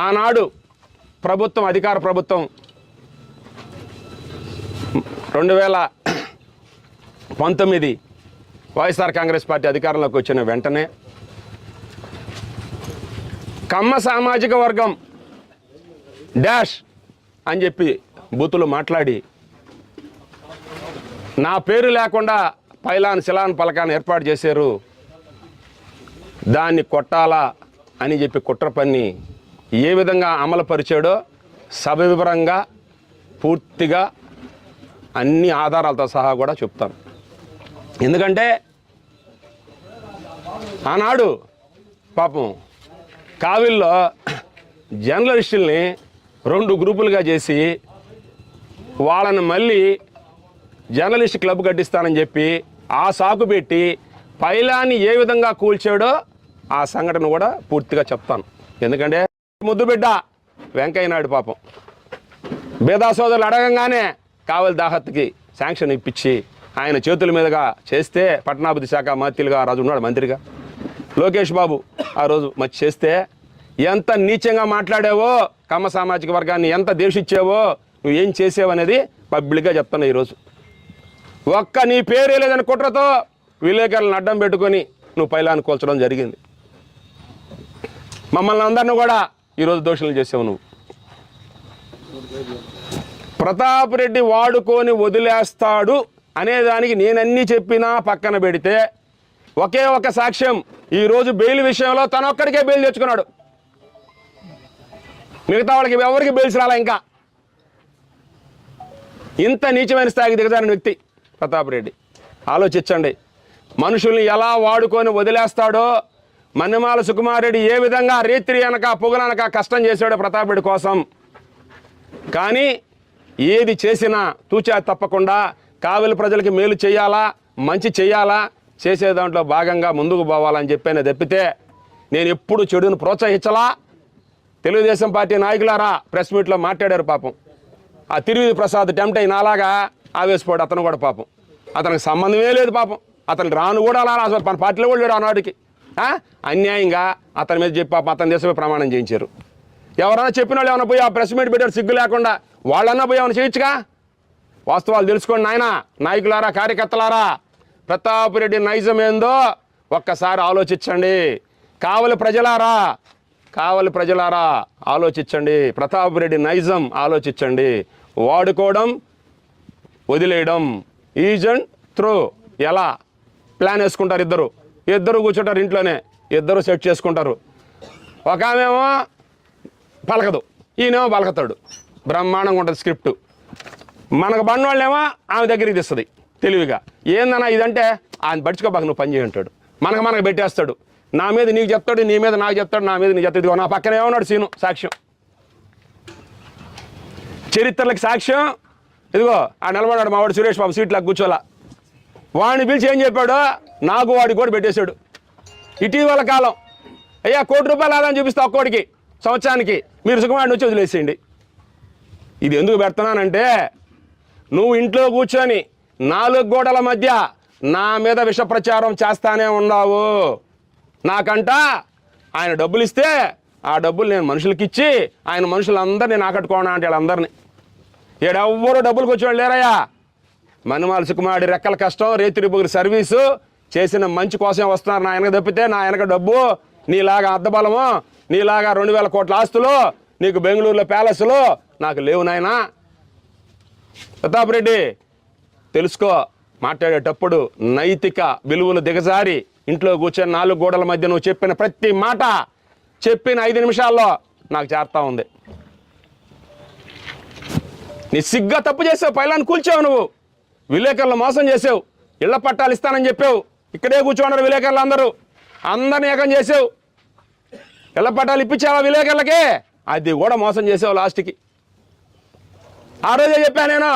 ఆనాడు ప్రభుత్వం అధికార ప్రభుత్వం రెండు వేల పంతొమ్మిది వైఎస్ఆర్ కాంగ్రెస్ పార్టీ అధికారంలోకి వచ్చిన వెంటనే కమ్మ సామాజిక వర్గం డాష్ అని చెప్పి బూతులు మాట్లాడి నా పేరు లేకుండా పైలాన్ శిలాన్ పలకాన్ని ఏర్పాటు చేశారు. దాన్ని కొట్టాలా అని చెప్పి కుట్ర పన్ని ఏ విధంగా అమలుపరిచాడో సవివరంగా పూర్తిగా అన్ని ఆధారాలతో సహా కూడా చెప్తాను. ఎందుకంటే ఆనాడు పాపం కావిల్లో జర్నలిస్టుల్ని రెండు గ్రూపులుగా చేసి వాళ్ళని మళ్ళీ జర్నలిస్ట్ క్లబ్ కట్టిస్తానని చెప్పి ఆ సాకు పెట్టి పైలాన్ని ఏ విధంగా కూల్చాడో ఆ సంఘటన కూడా పూర్తిగా చెప్తాను. ఎందుకంటే ముద్దు బిడ్డ. వెంకయ్య నాయుడు పాపం. బేదా సోదరులు అడగంగానే కావలి దాహత్కి శాంక్షన్ ఇప్పించి ఆయన చేతుల మీదుగా చేస్తే పట్టణాభివృద్ధి శాఖ మంత్రిగా రాజు ఉన్నాడు మంత్రిగా. లోకేష్ బాబు ఆ రోజు మచ్చి చేస్తే ఎంత నీచంగా మాట్లాడావో కమ్మ సామాజిక వర్గాన్ని ఎంత దేశించావో నువ్వు ఏం చేసావనేది పబ్లిక్గా చెప్తున్నా ఈరోజు ఒక్క నీ పేరే లేదని కుట్రతో విలేకరులను అడ్డం పెట్టుకొని నువ్వు పైలాన్ని కూల్చడం జరిగింది. మమ్మల్ని అందరిని కూడా ఈరోజు దోషులు చేసావు నువ్వు. ప్రతాప్ రెడ్డి వాడుకొని వదిలేస్తాడు అనేదానికి నేనన్నీ చెప్పినా పక్కన పెడితే ఒకే ఒక సాక్ష్యం ఈరోజు బెయిల్ విషయంలో తనొక్కడికే బెయిల్ తెచ్చుకున్నాడు. మిగతా వాళ్ళకి ఎవరికి బెయిల్స్ రాలా ఇంకా? ఇంత నీచమైన స్థాయికి దిగజారిన వ్యక్తి ప్రతాప్ రెడ్డి ఆలోచించండి. మనుషుల్ని ఎలా వాడుకొని వదిలేస్తాడో మన్నెమాల సుకుమారెడ్డి ఏ విధంగా రేత్రి అనక పొగలనక కష్టం చేశాడు ప్రతాపుడి కోసం. కానీ ఏది చేసినా తూచా తప్పకుండా కావలి ప్రజలకి మేలు చేయాలా మంచి చేయాలా చేసే దాంట్లో భాగంగా ముందుకు పోవాలని చెప్పాను తప్పితే నేను ఎప్పుడు చెడును ప్రోత్సహించలా. తెలుగుదేశం పార్టీ నాయకులారా ప్రెస్ మీట్లో మాట్లాడారు పాపం. ఆ తిరువిధి ప్రసాద్ టెంప్ట్ అయిన అలాగా ఆవేశపోడు అతను కూడా పాపం. అతనికి సంబంధమే లేదు పాపం. అతను రాను కూడా అలా రా- మన పార్టీలో కూడా లేడు ఆనాటికి. అన్యాయంగా అతని మీద చెప్పి అతని దేశమే ప్రమాణం చేయించారు. ఎవరైనా చెప్పిన వాళ్ళు ఏమైనా పోయి ఆ ప్రెస్ మీట్ పెట్టారు సిగ్గు లేకుండా వాళ్ళన్నా పోయి ఏమైనా చేయొచ్చుగా? వాస్తవాలు తెలుసుకోండి నాయన నాయకులారా కార్యకర్తలారా ప్రతాప్ రెడ్డి నైజం ఏందో ఒక్కసారి ఆలోచించండి. కావలి ప్రజలారా కావలి ప్రజలారా ఆలోచించండి. ప్రతాప్ రెడ్డి నైజం ఆలోచించండి. వాడుకోవడం వదిలేయడం ఈజ్ అండ్ త్రో ఎలా? ప్లాన్ వేసుకుంటారు ఇద్దరు. ఇద్దరు కూర్చుంటారు ఇంట్లోనే ఇద్దరు సెట్ చేసుకుంటారు. ఒక ఆమెమో పలకదు ఈయనేమో పలకతాడు. బ్రహ్మాండంగా ఉంటుంది స్క్రిప్ట్. మనకు బండవాళ్ళేమో ఆమె దగ్గరికి తెస్తుంది తెలివిగా. ఏందన్నా ఇదంటే ఆయన పడుచుకోబాక నువ్వు పని చేయంటాడు మనకు మనకు పెట్టేస్తాడు. నా మీద నీకు చెప్తాడు నీ మీద నాకు చెప్తాడు నా మీద నీకు చెప్తాడు. ఇదిగో నా పక్కన ఉన్నాడు సీను సాక్ష్యం. చరిత్రలకు సాక్ష్యం. ఇదిగో ఆ నిలబడ్డాడు మావాడు సురేష్ బాబు సీట్లో కూర్చోలా వాడిని పిలిచి ఏం చెప్పాడు నాకు వాడికి కూడా పెట్టేశాడు. ఇటీవల కాలం. అయ్యా కోటి రూపాయలు ఆదాయం చూపిస్తా ఒక్కోడికి సంవత్సరానికి. మీరు సుఖమాడిని వచ్చి వదిలేసేయండి. ఇది ఎందుకు పెడుతున్నానంటే నువ్వు ఇంట్లో కూర్చొని నాలుగు గోడల మధ్య నా మీద విష ప్రచారం చేస్తానే ఉన్నావు. నాకంట ఆయన డబ్బులు ఇస్తే ఆ డబ్బులు నేను మనుషులకి ఇచ్చి ఆయన మనుషులందరినీ నాకట్టుకోనా అంటే వాళ్ళందరినీ. ఏడెవ్వరూ డబ్బులు కూర్చోండి లేరయ్యా. మనుమాల సుకుమారుడి రెక్కల కష్టం రేతిరి బుగిరి సర్వీసు చేసిన మంచి కోసం వస్తున్నారు నా వెనక తప్పితే నా వెనక డబ్బు నీలాగా అద్దబలము నీలాగా రెండు వేల కోట్ల ఆస్తులు నీకు బెంగళూరులో ప్యాలెస్లు నాకు లేవు నాయనా. ప్రతాప్ రెడ్డి తెలుసుకో మాట్లాడేటప్పుడు నైతిక విలువలు దిగజారి ఇంట్లో కూర్చొని నాలుగు గోడల మధ్య నువ్వు చెప్పిన ప్రతి మాట చెప్పిన ఐదు నిమిషాల్లో నాకు చేరుతా ఉంది. నీ సిగ్గా తప్పు చేసావు పైలాన్ని కూల్చావు నువ్వు. విలేకరులు మోసం చేసావు ఇళ్ళ పట్టాలు ఇస్తానని చెప్పావు. ఇక్కడే కూర్చోన్నారు విలేకరులు అందరూ. అందరిని ఏకం చేసావు ఇళ్ళ పట్టాలు ఇప్పించావా విలేకరులకే? అది కూడా మోసం చేసావు లాస్ట్కి. ఆ రోజే చెప్పా నేను.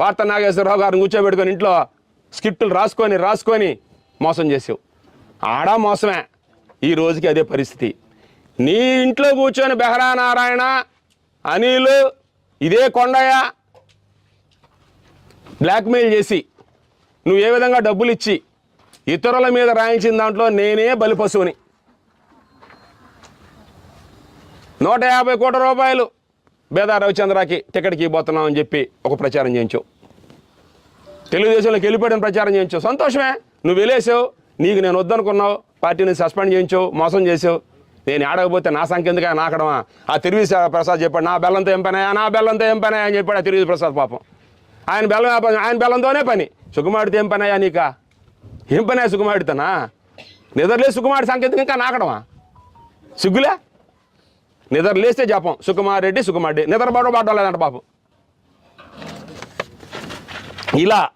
వార్త నాగేశ్వరరావు గారిని కూర్చోబెట్టుకొని ఇంట్లో స్క్రిప్టులు రాసుకొని రాసుకొని మోసం చేసావు ఆడా మోసమే. ఈ రోజుకి అదే పరిస్థితి. నీ ఇంట్లో కూర్చొని బెహరా నారాయణ అనిలు ఇదే కొండయ్య బ్లాక్మెయిల్ చేసి నువ్వు ఏ విధంగా డబ్బులు ఇచ్చి ఇతరుల మీద రాయించిన దాంట్లో నేనే బలిపశువుని? నూట యాభై కోట్ల రూపాయలు బేదా రవిచంద్రకి టికెట్కి ఇవ్వబోతున్నాం అని చెప్పి ఒక ప్రచారం చేయించు తెలుగుదేశంలోకి వెళ్ళిపోయిన ప్రచారం చేయించు సంతోషమే. నువ్వు వెళ్ళేసావు. నీకు నేను వద్దనుకున్నావు. పార్టీని సస్పెండ్ చేయించావు. మోసం చేసావు నేను ఆడకపోతే నా సంఖ్య ఎందుకు నాకడమా? ఆ తిరువి ప్రసాద్ చెప్పాడు నా బెల్లంతో ఏం పనాయా నా బెల్లంతో ఏం పనాయా అని చెప్పాడు ఆ తిరువి ప్రసాద్ పాపం. ఆయన బెల్లం ఆయన బెల్లంతోనే పని. సుకుమారుడితో ఏం పని అయ్యా నీక? ఏం పని అయ్యా సుకుమారుడితోనా? నిద్రలే సుకుమారుడి సంకేతం ఇంకా నాకడమా? సిగ్గులే? నిద్ర లేస్తే జపం. సుకుమార్ రెడ్డి నిద్ర పడవ పడ్డం పాపం ఇలా.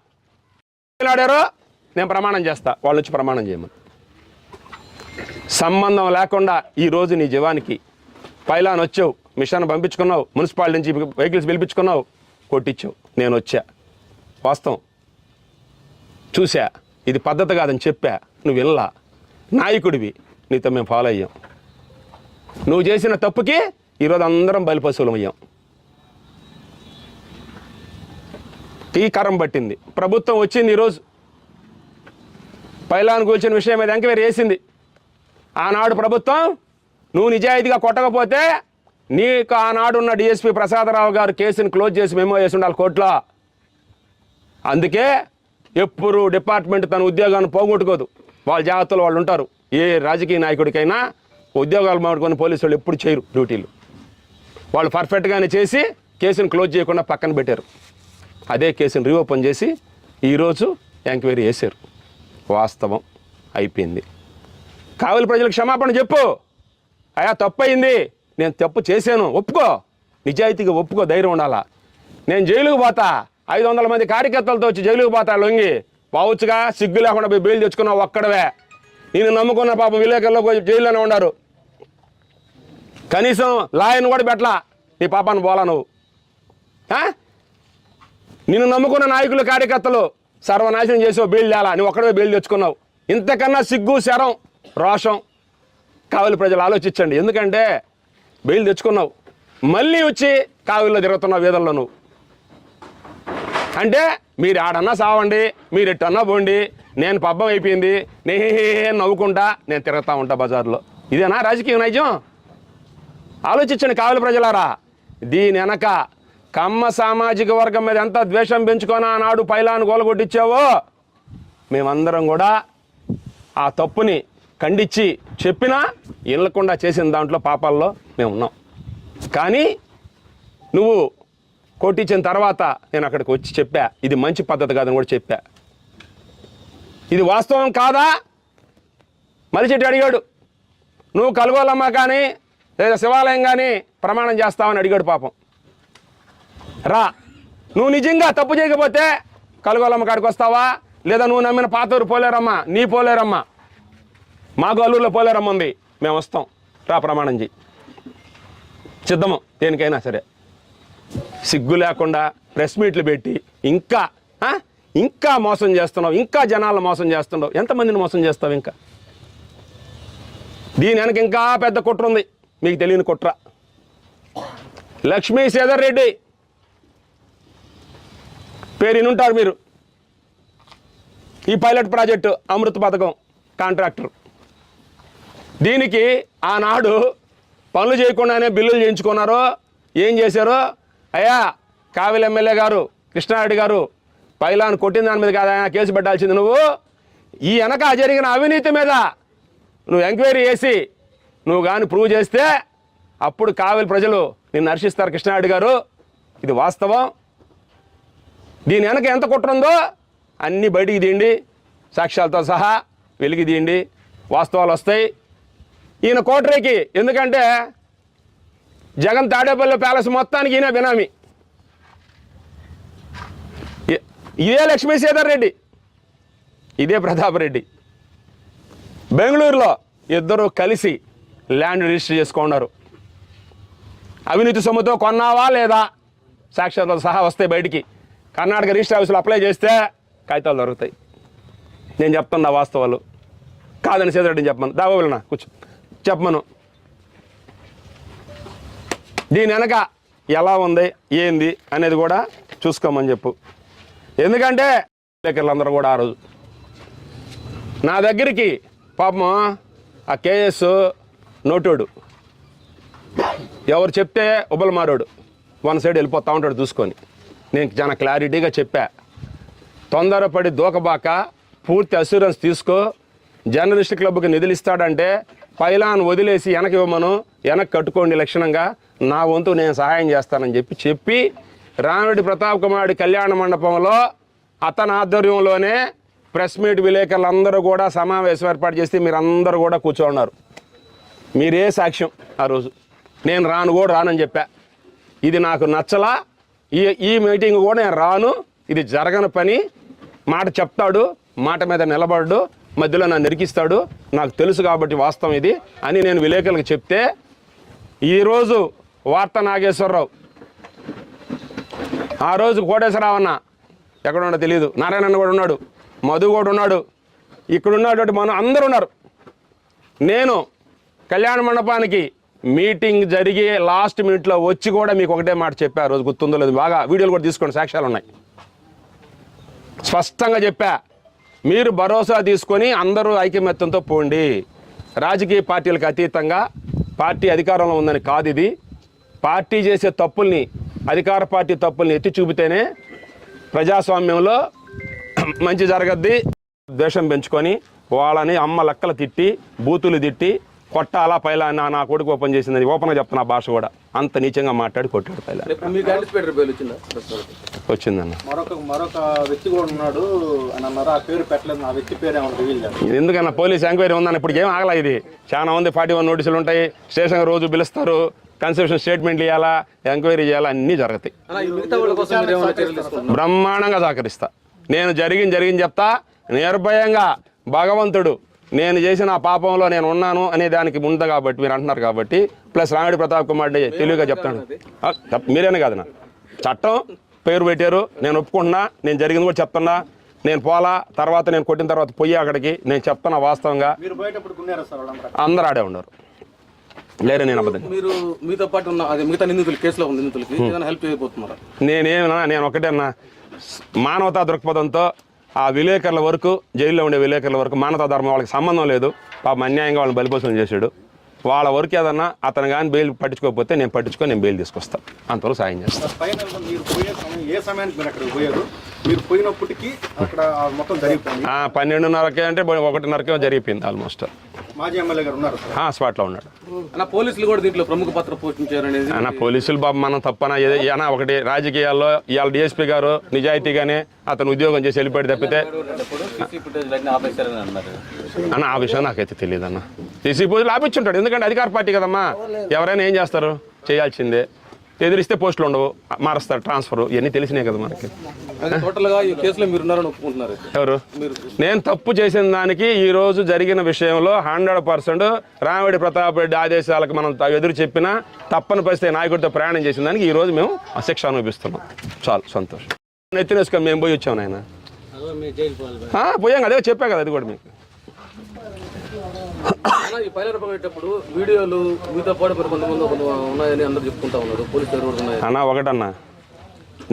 ఆడారో నేను ప్రమాణం చేస్తా. వాళ్ళ నుంచి ప్రమాణం చేయమని. సంబంధం లేకుండా ఈరోజు నీ జీవానికి పైలాన్ వచ్చావు. మిషన్ పంపించుకున్నావు. మున్సిపాలిటీ నుంచి వెహికల్స్ పిలిపించుకున్నావు. కొట్టించావు నేను వచ్చా వాస్తవం. చూసా ఇది పద్ధతి కాదని చెప్పా. నువ్వు వినలా. నాయకుడివి. నీతో మేము ఫాలో అయ్యాం. నువ్వు చేసిన తప్పుకి ఈరోజు అందరం బలిపశువులం అయ్యాం. ఈ కరం పట్టింది. ప్రభుత్వం వచ్చింది ఈరోజు. పైలాన్ కూల్చిన విషయం మీద ఎంక్వైరీ వేసింది ఆనాడు ప్రభుత్వం నువ్వు నిజాయితీగా కొట్టకపోతే నీకు ఆనాడున్న డిఎస్పీ ప్రసాదరావు గారు కేసుని క్లోజ్ చేసి మెమో వేసి ఉండాలి కోర్టులో. అందుకే ఎప్పుడు డిపార్ట్మెంట్ తన ఉద్యోగాన్ని పోగొట్టుకోదు. వాళ్ళ జాగ్రత్తలు వాళ్ళు ఉంటారు. ఏ రాజకీయ నాయకుడికైనా ఉద్యోగాలు మాడుకొని పోలీసు వాళ్ళు ఎప్పుడు చేయరు డ్యూటీలు. వాళ్ళు పర్ఫెక్ట్గానే చేసి కేసుని క్లోజ్ చేయకుండా పక్కన పెట్టారు. అదే కేసుని రీఓపెన్ చేసి ఈరోజు ఎంక్వైరీ చేశారు. వాస్తవం అయిపోయింది. కావలి ప్రజలకు క్షమాపణ చెప్పు. అయా తప్పు అయింది నేను తప్పు చేశాను ఒప్పుకో. నిజాయితీగా ఒప్పుకో ధైర్యం ఉండాలా? నేను జైలుకు పోతా. ఐదు వందల మంది కార్యకర్తలతో వచ్చి జైలుకు పోతా లొంగి. పోవచ్చుగా సిగ్గు లేకుండా పోయి బెయిల్ తెచ్చుకున్నావు ఒక్కడవే. నేను నమ్ముకున్న పాపం విలేకరులో జైల్లోనే ఉన్నారు కనీసం లాయర్ని కూడా పెట్టలా. నీ పాపాన్ని పోలా నువ్వు. నిన్ను నమ్ముకున్న నాయకులు కార్యకర్తలు సర్వనాశనం చేసావు బెయిల్ తేలా. నువ్వు ఒక్కడే బెయిల్ తెచ్చుకున్నావు. ఇంతకన్నా సిగ్గు శరం రోషం. కావలి ప్రజలు ఆలోచించండి. ఎందుకంటే బెయిల్ తెచ్చుకున్నావు. మళ్ళీ వచ్చి కావిల్లో తిరుగుతున్నావు వీధంలో నువ్వు అంటే మీరు ఆడన్నా సావండి మీరు ఎట్టన్నా పోండి నేను పబ్బం అయిపోయింది నేను నవ్వుకుంటా నేను తిరుగుతూ ఉంటా బజార్లో. ఇదేనా రాజకీయ నైజం? ఆలోచించండి కావలి ప్రజలారా. దీని వెనక కమ్మ సామాజిక వర్గం మీద ఎంత ద్వేషం పెంచుకొని ఆనాడు పైలాను గోలగొట్టించావో మేమందరం కూడా ఆ తప్పుని ఖండించి చెప్పినా ఇళ్ళకుండా చేసిన దాంట్లో పాపాల్లో మేము ఉన్నాం. కానీ నువ్వు కొట్టించిన తర్వాత నేను అక్కడికి వచ్చి చెప్పా ఇది మంచి పద్ధతి కాదని కూడా చెప్పా. ఇది వాస్తవం కాదా? మలిచెట్టి అడిగాడు. నువ్వు కలుగోలమ్మ కానీ లేదా శివాలయం కానీ ప్రమాణం చేస్తావని అడిగాడు పాపం. రా నువ్వు నిజంగా తప్పు చేయకపోతే కలుగోలమ్మ కాడికి వస్తావా? లేదా నువ్వు నమ్మిన పాతూరు పోలేరమ్మా నీ పోలేరమ్మా? మాకు అల్లూరులో పోలేరమ్మ ఉంది. మేము వస్తాం. రా ప్రమాణం చేయి. సిద్ధము దేనికైనా సరే. సిగ్గు లేకుండా ప్రెస్ మీట్లు పెట్టి ఇంకా ఇంకా మోసం చేస్తున్నావు ఇంకా జనాలను మోసం చేస్తున్నావు. ఎంతమందిని మోసం చేస్తావు ఇంకా? దీని వెనక ఇంకా పెద్ద కుట్ర ఉంది. మీకు తెలియని కుట్ర. లక్ష్మీ శ్రీధర్ రెడ్డి. పేరు ఉంటారు మీరు. ఈ పైలట్ ప్రాజెక్టు అమృత పథకం కాంట్రాక్టర్. దీనికి ఆనాడు పనులు చేయకుండానే బిల్లులు చేయించుకున్నారు ఏం చేశారు? అయ్యా కావిలి ఎమ్మెల్యే గారు కృష్ణారెడ్డి గారు పైలాన్ కొట్టిన దాని మీద కాదా కేసు పెట్టాల్సింది నువ్వు. ఈ వెనక జరిగిన అవినీతి మీద నువ్వు ఎంక్వైరీ చేసి నువ్వు కానీ ప్రూవ్ చేస్తే అప్పుడు కావిలి ప్రజలు నిన్ను హర్షిస్తారు కృష్ణారెడ్డి గారు. ఇది వాస్తవం. దీని వెనక ఎంత కుట్రందో అన్నీ బయటికి తీయండి. సాక్ష్యాలతో సహా వెలికి తీయండి. వాస్తవాలు వస్తాయి. ఈయన కోటరేకి. ఎందుకంటే జగన్ తాడేపల్లి ప్యాలెస్ మొత్తానికి ఈయన బినామీ. ఇ- ఇదే లక్ష్మీసేదర్ రెడ్డి. ఇదే ప్రతాప్ రెడ్డి. బెంగళూరులో ఇద్దరు కలిసి ల్యాండ్ రిజిస్టర్ చేసుకున్నారు. అవినీతి సొమ్ముతో కొన్నావా లేదా? సాక్ష్యాలతో సహా వస్తాయి బయటికి. కర్ణాటక రిజిస్టర్ ఆఫీసులో అప్లై చేస్తే కాగితాలు దొరుకుతాయి. నేను చెప్తున్నా వాస్తవాలు. కాదని సేదరెడ్డిని చెప్పమను. దావోలనా కూర్చో. చెప్పమను. దీని వెనక ఎలా ఉంది ఏంది అనేది కూడా చూసుకోమని చెప్పు. ఎందుకంటే విలేకరులందరూ కూడా ఆ రోజు. నా దగ్గరికి పాపం ఆ కేఎస్ నోటోడు. ఎవరు చెప్తే ఉబలమారోడు వన్ సైడ్ వెళ్ళిపోతూ ఉంటాడు చూసుకొని. నేను చాలా క్లారిటీగా చెప్పా. తొందరపడి దూకబాక పూర్తి అసూరెన్స్ తీసుకో. జర్నలిస్ట్ క్లబ్కి నిధులు ఇస్తాడంటే పైలాన్ వదిలేసి వెనక ఇవ్వమను. వెనక్కి కట్టుకోండి లక్షణంగా. నా వంతు నేను సహాయం చేస్తానని చెప్పి చెప్పి రామిరెడ్డి ప్రతాప్ కుమారుడి కళ్యాణ మండపంలో అతని ఆధ్వర్యంలోనే ప్రెస్ మీట్ విలేకరులందరూ కూడా సమావేశం ఏర్పాటు చేస్తే మీరందరూ కూడా కూర్చోన్నారు. మీరే సాక్ష్యం ఆ రోజు. నేను రాను కూడా రానని చెప్పా. ఇది నాకు నచ్చలా. ఈ ఈ మీటింగ్ కూడా నేను రాను. ఇది జరగని పని. మాట చెప్తాడు. మాట మీద నిలబడ్డు. మధ్యలో నన్ను నెరికిస్తాడు. నాకు తెలుసు కాబట్టి వాస్తవం ఇది అని నేను విలేకరులకు చెప్తే ఈరోజు వార్త నాగేశ్వరరావు. ఆ రోజు కోటేశ్వరరావు అన్న ఎక్కడ ఉన్నాడో తెలియదు నారాయణన్న కూడా ఉన్నాడు. మధు కూడా ఉన్నాడు. ఇక్కడ ఉన్నటువంటి మనం అందరూ ఉన్నారు. నేను కళ్యాణ మండపానికి మీటింగ్ జరిగి లాస్ట్ మినిట్లో వచ్చి కూడా మీకు ఒకటే మాట చెప్పా. రోజు గుర్తుందో లేదు బాగా వీడియోలు కూడా తీసుకోండి సాక్ష్యాలు ఉన్నాయి. స్పష్టంగా చెప్పా. మీరు భరోసా తీసుకొని అందరూ ఐకమత్యంతో పోండి. రాజకీయ పార్టీలకు అతీతంగా పార్టీ అధికారంలో ఉందని కాదు ఇది. పార్టీ చేసే తప్పుల్ని అధికార పార్టీ తప్పుల్ని ఎత్తి చూపితేనే ప్రజాస్వామ్యంలో మంచి జరగద్ది. ద్వేషం పెంచుకొని వాళ్ళని అమ్మ లెక్కలు తిట్టి బూతులు తిట్టి కొట్టాలా పైలా నా నా కొడుకు ఓపెన్ చేసిందని ఓపెన్గా చెప్తున్నా భాష కూడా. అంత నీచంగా మాట్లాడి కొట్టాడు పైలా? వచ్చిందన్న. ఎందుకన్నా పోలీస్ ఎంక్వైరీ ఉందని ఇప్పుడు ఏం ఆగలా ఇది. చాలా ఉంది ఫార్టీ వన్ నోటీసులు ఉంటాయి స్టేషన్ రోజు పిలుస్తారు కన్సెప్షన్ స్టేట్మెంట్లు ఇవ్వాలా ఎంక్వైరీ చేయాలా అన్నీ జరుగుతాయి. బ్రహ్మాండంగా సహకరిస్తా. నేను జరిగింది జరిగింది చెప్తా నిర్భయంగా భగవంతుడు నేను చేసిన ఆ పాపంలో నేను ఉన్నాను అనే దానికి ఉంది కాబట్టి మీరు అంటున్నారు కాబట్టి ప్లస్ రామిడి ప్రతాప్ కుమార్ రెడ్డి తెలివిగా చెప్తాను. మీరేనే కాదు నా చట్టం పేరు పెట్టారు నేను ఒప్పుకుంటున్నా నేను జరిగింది కూడా చెప్తున్నా నేను పోలా తర్వాత నేను కొట్టిన తర్వాత పొయ్యి అక్కడికి నేను చెప్తున్నా వాస్తవంగా. అందరూ ఆడే ఉన్నారు. లేరే నేను అబద్ధం. మీరు మీతో పాటు ఉన్న అదే మిగతా నిందితులు కేసులో ఉన్న నిందితులకి ఏదైనా హెల్ప్ చేయబోతున్నారా? నేనేమన్నా నేను ఒకటేనా? మానవతా దృక్పథంతో ఆ విలేకరుల వరకు జైల్లో ఉండే విలేకరుల వరకు మానవతా ధర్మం వాళ్ళకి సంబంధం లేదు. పాపం అన్యాయంగా వాళ్ళని బలిపోసం చేశాడు. వాళ్ళ వరకు ఏదన్నా అతను కానీ బెయిల్ పట్టించుకోకపోతే నేను పట్టించుకొని నేను బెయిల్ తీసుకొస్తాను అంతవరకు సాయం చేస్తాను ఫైనల్ మీరు పోయే సమయం ఏ సమయానికి మీరు అక్కడ పోయారు? మీరు పోయినప్పటికీ అక్కడ ఆ మొత్తం జరిగిపోయింది. ఆ, పన్నెండున్నరకే అంటే ఒకటిన్నరకే జరిగిపోయింది ఆల్మోస్ట్. మాజీ ఎమ్మెల్యే గారు ఉన్నారు స్పాట్లో ఉన్నాడు. అన్న పోలీసులు కూడా దీంట్లో ప్రముఖ పాత్ర అన్న పోలీసులు బాబు మనం తప్పన ఏదో అన్న ఒకటి రాజకీయాల్లో ఇవాళ డిఎస్పీ గారు నిజాయితీగానే అతను ఉద్యోగం చేసి వెళ్ళిపోయి తప్పితే అన్న ఆ విషయం నాకైతే తెలియదు అన్న సీసీ పోజులు ఆపించుంటాడు. ఎందుకంటే అధికార పార్టీ కదమ్మా? ఎవరైనా ఏం చేస్తారు? చేయాల్సిందే. ఎదిరిస్తే పోస్టులు ఉండవు మారుస్తారు ట్రాన్స్ఫర్ ఇవన్నీ తెలిసినాయి కదా మనకి. ఎవరు? నేను తప్పు చేసిన దానికి ఈ రోజు జరిగిన విషయంలో హండ్రెడ్ పర్సెంట్ రామిడి ప్రతాప్ రెడ్డి ఆదేశాలకు మనం ఎదురు చెప్పినా తప్పని పరిస్థితి నాయకుడితో ప్రయాణం చేసిన దానికి ఈ రోజు మేము శిక్ష అనుభవిస్తున్నాం. చాలు సంతోషం. ఎత్తినేసుకొని మేము పోయి వచ్చాం నాయన. ఆ, పోయాం అదే చెప్పా కదా అది కూడా మీకు. ఈ పైలట్ వీడియోలు మీతో పాటు మరి కొంతమంది ఉన్నాయని అందరూ చెప్పుకుంటా ఉన్నారు. పోలీసు దగ్గర కూడా ఉన్నాయి ఒకటన్నా.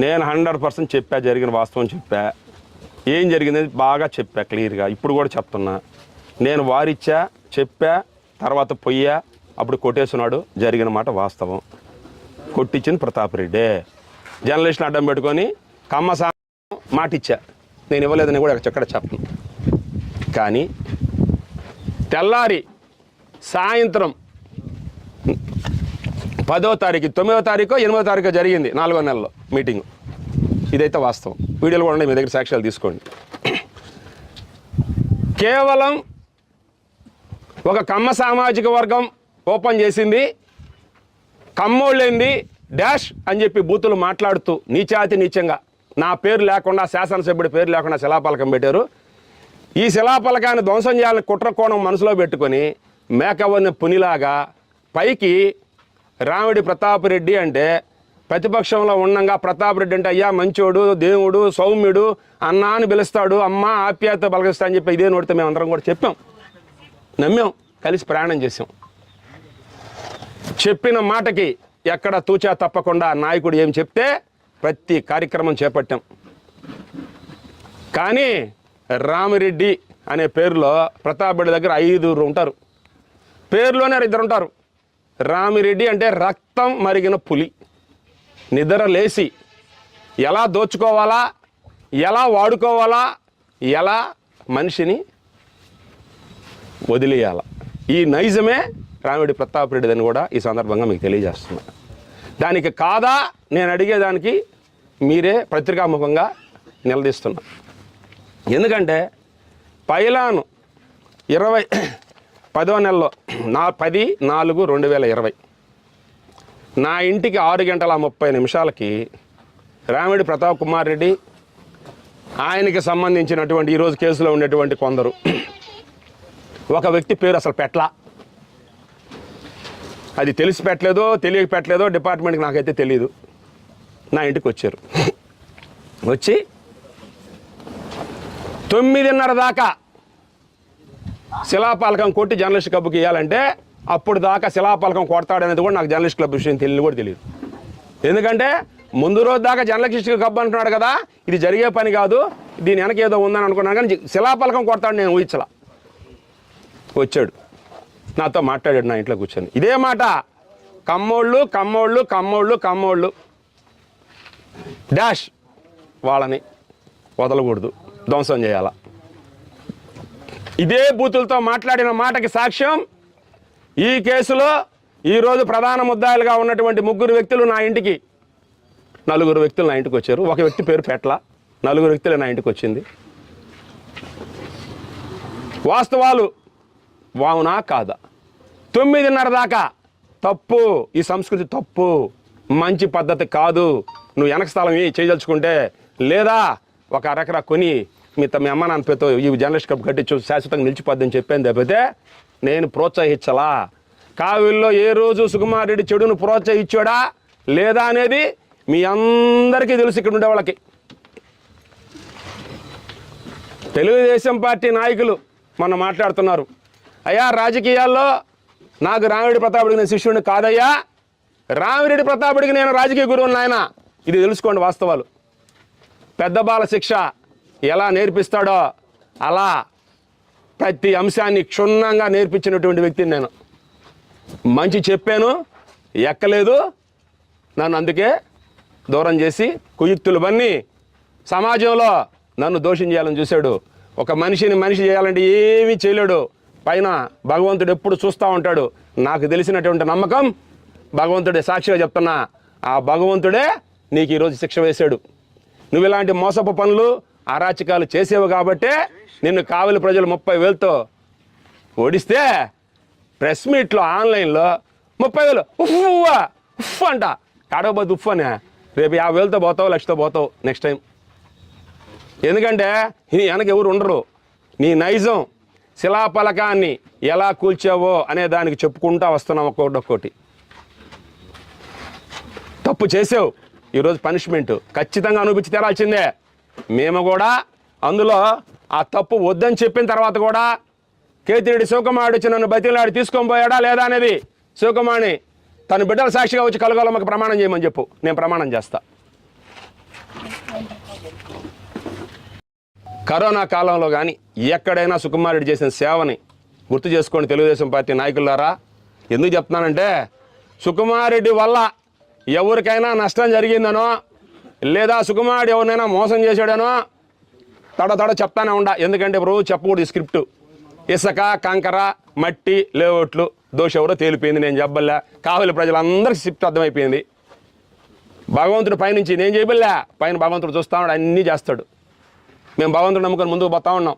నేను హండ్రెడ్ పర్సెంట్ చెప్పా జరిగిన వాస్తవం చెప్పా. ఏం జరిగింది బాగా చెప్పా క్లియర్గా. ఇప్పుడు కూడా చెప్తున్నా. నేను వారిచ్చా చెప్పా తర్వాత పొయ్యా అప్పుడు కొట్టేస్తున్నాడు జరిగిన మాట వాస్తవం. కొట్టించింది ప్రతాప్ రెడ్డి. జర్నలిస్ట్ని అడ్డం పెట్టుకొని కమ్మ సా మాట ఇచ్చా నేను ఇవ్వలేదని కూడా ఎక్కడ చెప్పను. కానీ తెల్లారి సాయంత్రం పదో తారీఖు తొమ్మిదో తారీఖు ఎనిమిదో తారీఖు జరిగింది నాలుగో నెలలో మీటింగ్. ఇదైతే వాస్తవం. వీడియోలు కూడా ఉన్నాయి మీ దగ్గర సాక్ష్యాలు తీసుకోండి. కేవలం ఒక కమ్మ సామాజిక వర్గం ఓపెన్ చేసింది కమ్మోళ్ళేంది డాష్ అని చెప్పి బూతులు మాట్లాడుతూ నీచాతి నీచంగా నా పేరు లేకుండా శాసనసభ్యుడి పేరు లేకుండా శిలాపలకం పెట్టారు. ఈ శిలాపలకాన్ని ధ్వంసం చేయాలని కుట్ర కోణం మనసులో పెట్టుకొని మేకవన్న పునిలాగా పైకి రామిడి ప్రతాపరెడ్డి అంటే ప్రతిపక్షంలో ఉండంగా ప్రతాపరెడ్డి అంటే అయ్యా మంచోడు దేవుడు సౌమ్యుడు అన్నా అని పిలుస్తాడు. అమ్మ ఆప్యాయత బలగిస్తా అని చెప్పి ఇదే నోడితే మేము అందరం కూడా చెప్పాం. నమ్మాం. కలిసి ప్రయాణం చేసాం చెప్పిన మాటకి ఎక్కడ తూచా తప్పకుండా నాయకుడు ఏం చెప్తే ప్రతి కార్యక్రమం చేపట్టాం. కానీ రామిరెడ్డి అనే పేరులో ప్రతాప్ రెడ్డి దగ్గర ఐదుగురు ఉంటారు. పేరులోనే ఇద్దరు ఉంటారు. రామిరెడ్డి అంటే రక్తం మరిగిన పులి. నిద్ర లేచి ఎలా దోచుకోవాలా ఎలా వాడుకోవాలా ఎలా మనిషిని వదిలేయాల. ఈ నైజమే రామిరెడ్డి ప్రతాప్ రెడ్డిదని కూడా ఈ సందర్భంగా మీకు తెలియజేస్తున్నా. దానికి కాదా నేను అడిగేదానికి మీరే పత్రికాముఖంగా నిలదీస్తున్నా. ఎందుకంటే పైలాను ఇరవై పదో నెలలో నా పది నాలుగు రెండు వేల ఇరవై. నా ఇంటికి ఆరు గంటల ముప్పై నిమిషాలకి రామిడి ప్రతాప్ కుమార్ రెడ్డి ఆయనకి సంబంధించినటువంటి ఈరోజు కేసులో ఉండేటువంటి కొందరు. ఒక వ్యక్తి పేరు అసలు పెట్ల. అది తెలిసి పెట్టలేదో తెలియక పెట్టలేదో డిపార్ట్మెంట్కి నాకైతే తెలియదు నా ఇంటికి వచ్చారు. వచ్చి తొమ్మిదిన్నర దాకా శిలాపాలకం కొట్టి జర్నలిస్ట్ క్లబ్కి ఇవ్వాలంటే అప్పుడు దాకా శిలాపాలకం కొడతాడనేది కూడా నాకు జర్నలిస్ట్ క్లబ్ విషయం తెలియదు కూడా తెలియదు. ఎందుకంటే ముందు రోజు దాకా జర్నలిస్ట్ క్లబ్ అంటున్నాడు కదా ఇది జరిగే పని కాదు దీని వెనక ఏదో ఉందని అనుకున్నాను కానీ శిలాపాలకం కొడతాడు నేను ఊహించలా. వచ్చాడు. నాతో మాట్లాడాడు నా ఇంట్లో కూర్చొని. ఇదే మాట కమ్మోళ్ళు కమ్మోళ్ళు కమ్మోళ్ళు కమ్మోళ్ళు. డాష్ వాళ్ళని వదలకూడదు. ధ్వంసం చేయాల? ఇదే బూతులతో మాట్లాడిన మాటకి సాక్ష్యం ఈ కేసులో ఈరోజు ప్రధాన ముద్దాయిలుగా ఉన్నటువంటి ముగ్గురు వ్యక్తులు నా ఇంటికి. నలుగురు వ్యక్తులు నా ఇంటికి వచ్చారు. ఒక వ్యక్తి పేరు పెట్ల. నలుగురు వ్యక్తులు నా ఇంటికి వచ్చింది. వాస్తవాలు వావునా కాదా? తొమ్మిదిన్నర దాకా తప్పు. ఈ సంస్కృతి తప్పు. మంచి పద్ధతి కాదు. నువ్వు వెనక స్థలం ఏ చేయదలుచుకుంటే లేదా ఒక అరెకరా కొని మీ తమ అమ్మ నాన్న పేరుతో ఈ జర్నలిస్ట్ కప్ కట్టించు శాశ్వతంగా నిలిచిపోద్దని చెప్పాను తప్పితే నేను ప్రోత్సహించలా. కావిల్లో ఏ రోజు సుకుమార్ రెడ్డి చెడును ప్రోత్సహించాడా లేదా అనేది మీ అందరికీ తెలుసు ఇక్కడ ఉండే వాళ్ళకి. తెలుగుదేశం పార్టీ నాయకులు మొన్న మాట్లాడుతున్నారు. అయ్యా రాజకీయాల్లో నాకు రామిరెడ్డి ప్రతాపుడికి నేను శిష్యుడిని కాదయ్యా. రామిరెడ్డి ప్రతాపుడికి నేను రాజకీయ గురువుని నాయన. ఇది తెలుసుకోండి వాస్తవాలు. పెద్ద బాల శిక్ష ఎలా నేర్పిస్తాడో అలా ప్రతి అంశాన్ని క్షుణ్ణంగా నేర్పించినటువంటి వ్యక్తిని నేను. మంచి చెప్పాను ఎక్కలేదు. నన్ను అందుకే దూరం చేసి కుయుక్తులు బన్ని సమాజంలో నన్ను దోషం చేయాలని చూశాడు. ఒక మనిషిని మనిషి చేయాలంటే ఏమీ చేయలేడు. పైన భగవంతుడు ఎప్పుడు చూస్తూ ఉంటాడు. నాకు తెలిసినటువంటి నమ్మకం భగవంతుడే సాక్షిగా చెప్తున్నా. ఆ భగవంతుడే నీకు ఈరోజు శిక్ష వేశాడు. నువ్వు ఇలాంటి మోసపు పనులు అరాచకాలు చేసేవు కాబట్టే నిన్ను కావలి ప్రజలు ముప్పై వేలతో ఓడిస్తే ప్రెస్ మీట్లో ఆన్లైన్లో ముప్పై వేలు ఉఫ్ ఉఫ్ అంట. కాడకపోతే ఉఫ్ అనే. రేపు యాభై వేలతో పోతావు లక్షతో పోతావు నెక్స్ట్ టైం. ఎందుకంటే నీ వెనక ఎవరు ఉండరు. నీ నైజం శిలాపలకాన్ని ఎలా కూల్చావో అనే దానికి చెప్పుకుంటా వస్తున్నాం ఒక్కొక్కటి ఒక్కోటి. తప్పు చేసావు. ఈరోజు పనిష్మెంట్. ఖచ్చితంగా అనుభవించి తెరాల్సిందే. మేము కూడా అందులో ఆ తప్పు వద్దని చెప్పిన తర్వాత కూడా కేతిరెడ్డి శివకుమారుడు వచ్చి నన్ను బతిలాడి తీసుకొని పోయాడా లేదా అనేది శివకుమార్ని తన బిడ్డల సాక్షిగా వచ్చి కలగలమ్మకి ప్రమాణం చేయమని చెప్పు. నేను ప్రమాణం చేస్తా. కరోనా కాలంలో కానీ ఎక్కడైనా సుకుమారుడు చేసిన సేవని గుర్తు చేసుకోండి తెలుగుదేశం పార్టీ నాయకులారా ఎందుకు చెప్తున్నానంటే సుకుమారెడ్డి వల్ల ఎవరికైనా నష్టం జరిగిందనో లేదా సుకుమారుడు ఎవరినైనా మోసం చేశాడనో తడ తడ చెప్తానే ఉండ. ఎందుకంటే ఇప్పుడు చెప్పకూడదు ఈ స్క్రిప్ట్. ఇసుక కంకర మట్టి లేఅవుట్లు దోష ఎవరో తేలిపోయింది నేను చెప్పలే కావలి ప్రజలందరికీ స్క్రిప్ట్ అర్థమైపోయింది. భగవంతుడు పైనుంచి నేను చెప్పలే పైన భగవంతుడు చూస్తా ఉన్నాడు అన్నీ చేస్తాడు. మేము భగవంతుడు నమ్ముకొని ముందుకు పోతా ఉన్నాం.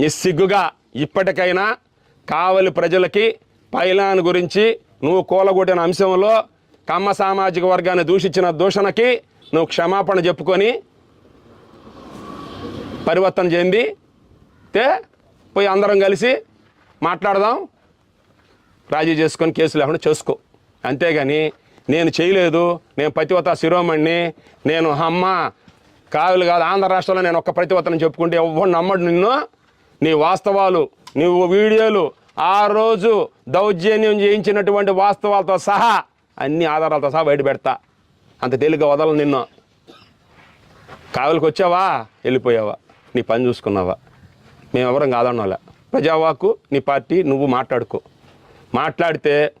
నిస్సిగ్గుగా ఇప్పటికైనా కావలి ప్రజలకి పైలాన్ గురించి నువ్వు కూలగొట్టిన అంశంలో కమ్మ సామాజిక వర్గాన్ని దూషించిన దూషణకి నువ్వు క్షమాపణ చెప్పుకొని పరివర్తన చెంది తే పోయి అందరం కలిసి మాట్లాడదాం. రాజీ చేసుకొని కేసు లేకుండా చేసుకో. అంతేగాని నేను చేయలేదు. నేను ప్రతివత శిరోమణి నేను అమ్మ కావులు కాదు ఆంధ్ర రాష్ట్రంలో నేను ఒక్క ప్రతివతని చెప్పుకుంటే ఎవరు నమ్మడు నిన్ను. నీ వాస్తవాలు నీవు వీడియోలు ఆ రోజు దౌర్జన్యం చేయించినటువంటి వాస్తవాలతో సహా అన్ని ఆధారాలతో సహా బయట పెడతా. అంత తేలిగ్గా వదలను నిన్ను. కావలికి వచ్చావా? వెళ్ళిపోయావా? నీ పని చూసుకున్నావా? మేమెవరం కాదన్నోలే ప్రజావాకు నీ పార్టీ నువ్వు మాట్లాడుకో. మాట్లాడితే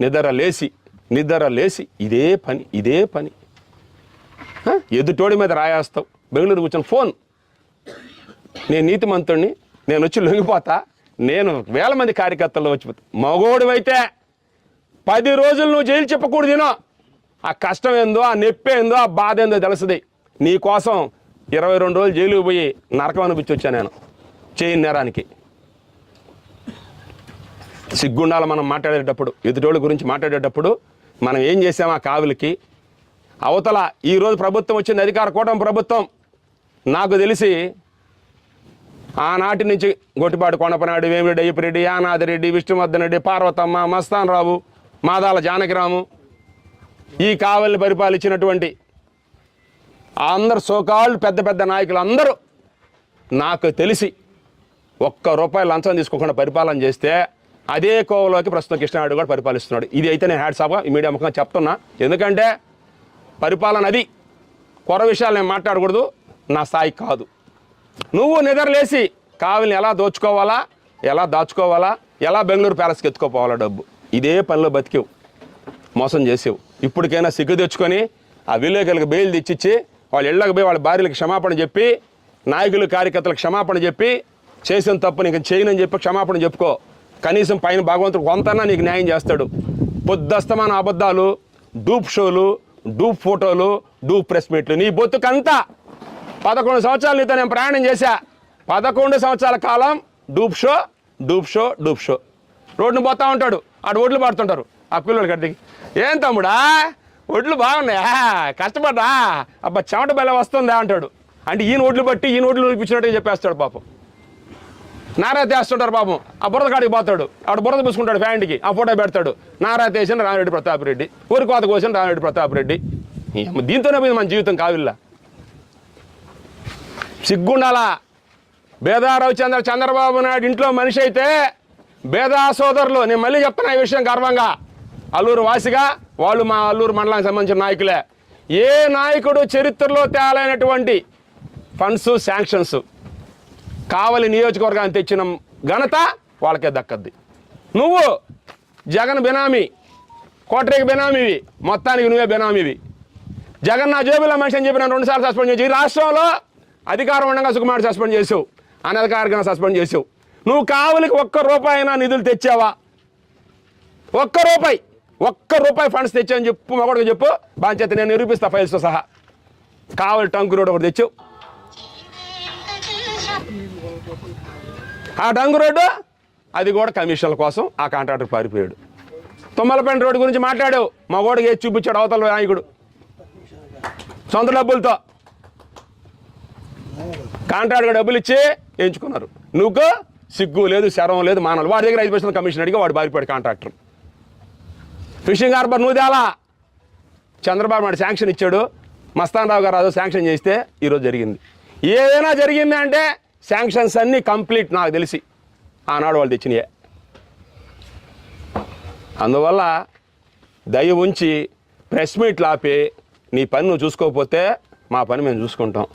నిద్ర లేచి నిద్ర లేచి ఇదే పని ఇదే పని. ఎదుటోడి మీద రాయేస్తావు. బెంగళూరు కూర్చొని ఫోన్. నేను నీతిమంతుడిని నేను వచ్చి లొంగిపోతా. నేను వేల మంది కార్యకర్తలు వచ్చిపోతా మగోడివైతే పది రోజులు నువ్వు జైలు చెప్పకూడదు తినో ఆ కష్టం ఏందో ఆ నొప్పి ఏందో ఆ బాధ ఏందో తెలుస్తుంది. నీకోసం ఇరవై రెండు రోజులు జైలుకి పోయి నరకం అనిపించి నేను. చేయని నేరానికి. సిగ్గుండాలి మనం మాట్లాడేటప్పుడు ఎదుటోళ్ళ గురించి మాట్లాడేటప్పుడు మనం ఏం చేసాం ఆ కావులకి? అవతల ఈరోజు ప్రభుత్వం వచ్చింది అధికార కూటమి ప్రభుత్వం. నాకు తెలిసి ఆనాటి నుంచి గొట్టిపాటి కొండపనాడు వేమిరెడ్డి అయ్యప్పరెడ్డి యానాదిరెడ్డి విష్ణువర్ధన్ రెడ్డి పార్వతమ్మ మస్తాన్ రావు మాదాల జానకిరాము ఈ కావలిని పరిపాలించినటువంటి అందరు సోకాళ్ళు పెద్ద పెద్ద నాయకులు అందరూ నాకు తెలిసి ఒక్క రూపాయి లంచం తీసుకోకుండా పరిపాలన చేస్తే అదే కోవలోకి ప్రస్తుతం కృష్ణారెడ్డి కూడా పరిపాలిస్తున్నాడు. ఇది అయితే నేను హ్యాడ్సాప్గా ఈ మీడియా ముఖంగా చెప్తున్నా. ఎందుకంటే పరిపాలన అది. కొర విషయాలు నేను మాట్లాడకూడదు. నా స్థాయి కాదు. నువ్వు నిద్రలేసి కావిని ఎలా దోచుకోవాలా? ఎలా దాచుకోవాలా? ఎలా బెంగళూరు ప్యాలెస్కి ఎత్తుకోపోవాలా డబ్బు? ఇదే పనిలో బతికేవు మోసం చేసేవు. ఇప్పటికైనా సిగ్గు తెచ్చుకొని ఆ విలేకరులకు బెయిల్ తెచ్చిచ్చి వాళ్ళ ఇళ్ళకి పోయి వాళ్ళ భార్యలకు క్షమాపణ చెప్పి నాయకులు కార్యకర్తలకు క్షమాపణ చెప్పి చేసిన తప్పు నీకు చేయనని చెప్పి క్షమాపణ చెప్పుకో. కనీసం పైన భగవంతుడు కొంతనా నీకు న్యాయం చేస్తాడు. పొద్దస్తమాన అబద్ధాలు డూప్ షోలు డూప్ ఫోటోలు డూప్ ప్రెస్ మీట్లు. నీ బొత్తుకంతా పదకొండు సంవత్సరాలు నీతో నేను ప్రయాణం చేశా. పదకొండు సంవత్సరాల కాలం dupe show dupe show dupe show. రోడ్డును పోతా ఉంటాడు. ఆడు ఒడ్లు పడుతుంటారు. ఆ పిల్లలు గడ్డికి ఏం తమ్ముడా? ఒడ్లు బాగున్నాయా? కష్టపడ్డా? అబ్బా చెమట బెల్ల వస్తుందా? అంటాడు. అంటే ఈయన ఒడ్లు బట్టి ఈయన ఒడ్లు నడిపించినట్టు చెప్పేస్తాడు పాపం. నారా తీస్తుంటారు పాపం. ఆ బురద కాడికి పోతాడు. ఆడు బురద పూసుకుంటాడు ఫ్యాంట్కి ఆ ఫోటో పెడతాడు. నారా తీసిన రామిరెడ్డి ప్రతాప్ రెడ్డి. ఊరి కోత కోసిన రామిరెడ్డి ప్రతాప్ రెడ్డి. దీంతోనే పోయింది మన జీవితం కావిల్లా. సిగ్గుండాలా? బేదారావు చంద్ర చంద్రబాబు నాయుడు ఇంట్లో మనిషి అయితే బేదా సోదరులు నేను మళ్ళీ చెప్తున్నా ఈ విషయం గర్వంగా. అల్లూరు వాసిగా వాళ్ళు మా అల్లూరు మండలానికి సంబంధించిన నాయకులే. ఏ నాయకుడు చరిత్రలో తేలైనటువంటి ఫండ్స్ శాంక్షన్స్? కావలి నియోజకవర్గాన్ని తెచ్చిన ఘనత వాళ్ళకే దక్కద్ది. నువ్వు జగన్ బెనామీ కోటరీకి బెనామీవి మొత్తానికి నువ్వే బెనామీవి. జగన్ నా జేబులో మనిషి చెప్పిన రెండుసార్లు సస్పెండ్ చేసి ఈ రాష్ట్రంలో అధికారం ఉండగా సుకుమార్ సస్పెండ్ చేసావు. అనధికారికంగా సస్పెండ్ చేసావు. నువ్వు కావలికి ఒక్క రూపాయి అయినా నిధులు తెచ్చావా? ఒక్క రూపాయి ఒక్క రూపాయి ఫండ్స్ తెచ్చావని చెప్పు మగొడకు చెప్పు. బాధ్యత నేను నిరూపిస్తా ఫైల్స్తో సహా. కావలి టంకు రోడ్ ఒకటి తెచ్చావు ఆ టంగు రోడ్డు అది కూడా కమిషన్ల కోసం ఆ కాంట్రాక్టర్ పారిపోయాడు. తుమ్మలపేంట రోడ్డు గురించి మాట్లాడావు. మా ఓడికి ఏది చూపించాడు అవతల నాయకుడు. సొంత డబ్బులతో. కాంట్రాక్ట్గా డబ్బులు ఇచ్చి ఎంచుకున్నారు. నువ్వు సిగ్గు లేదు శరం లేదు మానవులు. వాడి దగ్గర ఐదు పర్సెంట్ కమిషన్ అడిగి వాడు బారిపోయాడు కాంట్రాక్టర్. ఫిషింగ్ హార్బర్ నువ్వు తేలా చంద్రబాబు నాయుడు శాంక్షన్ ఇచ్చాడు. మస్తాన్ రావు గారు అదో శాంక్షన్ చేస్తే ఈరోజు జరిగింది. ఏదైనా జరిగింది అంటే శాంక్షన్స్ అన్నీ కంప్లీట్ నాకు తెలిసి. ఆనాడు వాళ్ళు తెచ్చినాయే. అందువల్ల దయ ఉంచి ప్రెస్ మీట్లు ఆపి నీ పని నువ్వు చూసుకోకపోతే మా పని మేము చూసుకుంటాం.